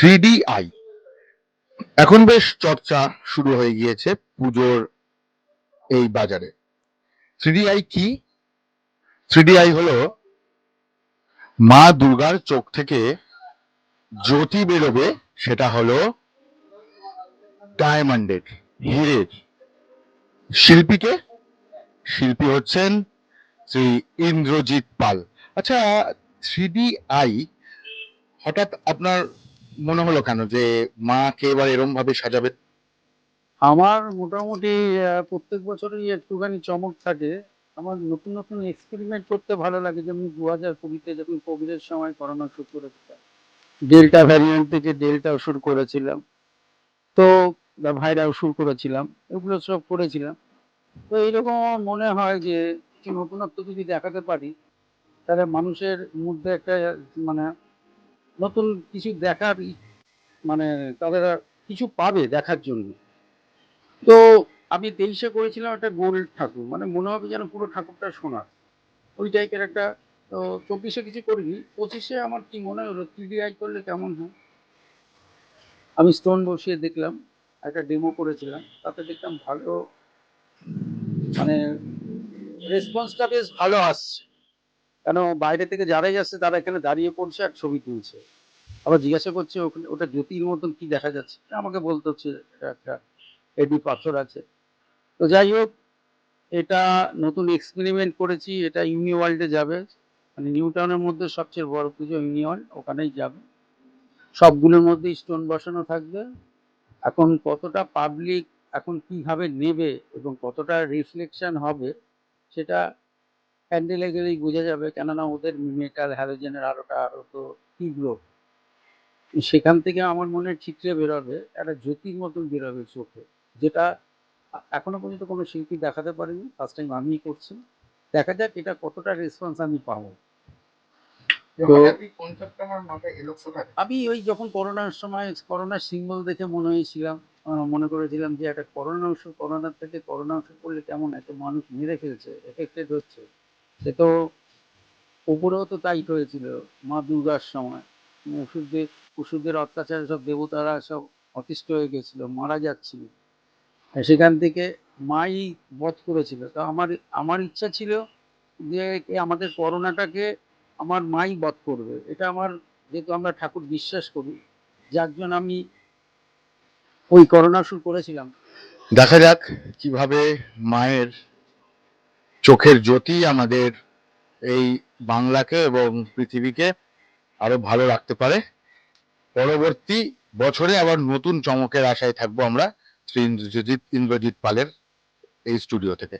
Three I এখন বেশ চর্চা শুরু হয়ে গিয়েছে পুজোর এই বাজারে। থ্রি আই কি? থ্রি আই হলো মা দুর্গার চোখ থেকে জ্যোতি বেরোবে, সেটা হলো ডায়মন্ডের হিরের শিল্পীকে। শিল্পী হচ্ছেন শ্রী ইন্দ্রজিৎ পাল। আচ্ছা থ্রি আই হঠাৎ আপনার মনে হলো কেন যে মাকে এবার এরম ভাবে সাজাবে? আমার মোটামুটি প্রত্যেক বছরই একটুখানি চমক থাকে। আমার নতুন নতুন এক্সপেরিমেন্ট করতে ভালো লাগে। যেমন দু হাজার কুড়িতে যখন কোভিডের সময় করোনা শুরু করেছিলাম ডেল্টা ভ্যারিয়েন্ট থেকে ডেল্টা শুরু করেছিলাম, তো ভাইরাস শুরু করেছিলাম, এগুলো সব করেছিলাম। তো এইরকম আমার মনে হয় যে কিছু নতুনত্ব যদি দেখাতে পারি, তাহলে মানুষের মধ্যে একটা মানে নতুন কিছু দেখার মানে তাদের কিছু পাবে দেখার জন্য। তো আমি তেইশে করেছিলাম একটা গোল্ড ঠাকুর মানে মনে হবে যেন পুরো ঠাকুরটা সোনার। ওই টাইপের একটা, তো চব্বিশে কিছু করিনি, পঁচিশে আমার কি মনে হলো থ্রি আই করলে কেমন হয়? আমি স্টোন বসিয়ে দেখলাম, একটা ডেমো করেছিলাম, তাতে দেখলাম ভালো মানে রেসপন্সটা বেশ ভালো আসছে। কেন বাইরে থেকে যারাই আসছে, তারা এখানে দাঁড়িয়ে পড়ছে আর ছবি তুলছে। আবার জিজ্ঞাসা করছে, ওখানে, ওটা জ্যোতির মতন কি দেখা যাচ্ছে? আমাকে বলতে হচ্ছে, একটা এডি পাথর আছে। তো যাই হোক, এটা নতুন এক্সপেরিমেন্ট করেছি, এটা ইউনি ওয়ার্ল্ডে যাবে। মানে নিউ টাউনের মধ্যে সবচেয়ে বড় পুজো ইউনি ওয়ার্ল্ড ওখানেই যাবে। সবগুলোর মধ্যে স্টোন বসানো থাকবে। এখন কতটা পাবলিক এখন কীভাবে নেবে এবং কতটা রিফ্লেকশন হবে, সেটা প্যান্ডেলে গেলেই বোঝা যাবে কেননা ওদের মেটাল হ্যালোজেনের আলোটা আরও তো তীব্র। সেখান থেকে আমার মনে চিত্রে বেরোবে একটা জ্যোতির মতন বেরোবে চোখে যেটা এখনও পর্যন্ত কোনো শিল্পী দেখাতে পারেনি ফার্স্ট টাইম আমিই করছি। দেখা যাক এটা কতটা রেসপন্স আমি পাবো। আমি ওই যখন করোনার সময় করোনার সিম্বল দেখে মনে হয়েছিলাম মনে করেছিলাম যে একটা করোনা ওষুধ করোনার থেকে করোনা ওষুধ করলে কেমন এত মানুষ মেরে ফেলছে এফেক্টেড হচ্ছে। সে তো উপরেও তো তাই হয়েছিল মা দুর্গার সময়। ওষুধদের ওষুধের অত্যাচারে সব দেবতারা সব অতিষ্ঠ হয়ে গেছিল, মারা যাচ্ছিল। সেখান থেকে মাই বধ করেছিল। তো আমার আমার ইচ্ছা ছিল যে আমাদের করোনাটাকে আমার মাই বধ করবে। এটা আমার যেহেতু আমরা ঠাকুর বিশ্বাস করি, যার জন্য আমি ওই করোনা শুরু করেছিলাম। দেখা যাক কীভাবে মায়ের চোখের জ্যোতি আমাদের এই বাংলাকে এবং পৃথিবীকে আরও ভালো রাখতে পারে। পরবর্তী বছরে আবার নতুন চমকের আশায় থাকব আমরা শ্রী ইন্দ্রজিৎ ইন্দ্রজিৎ পালের এই স্টুডিও থেকে।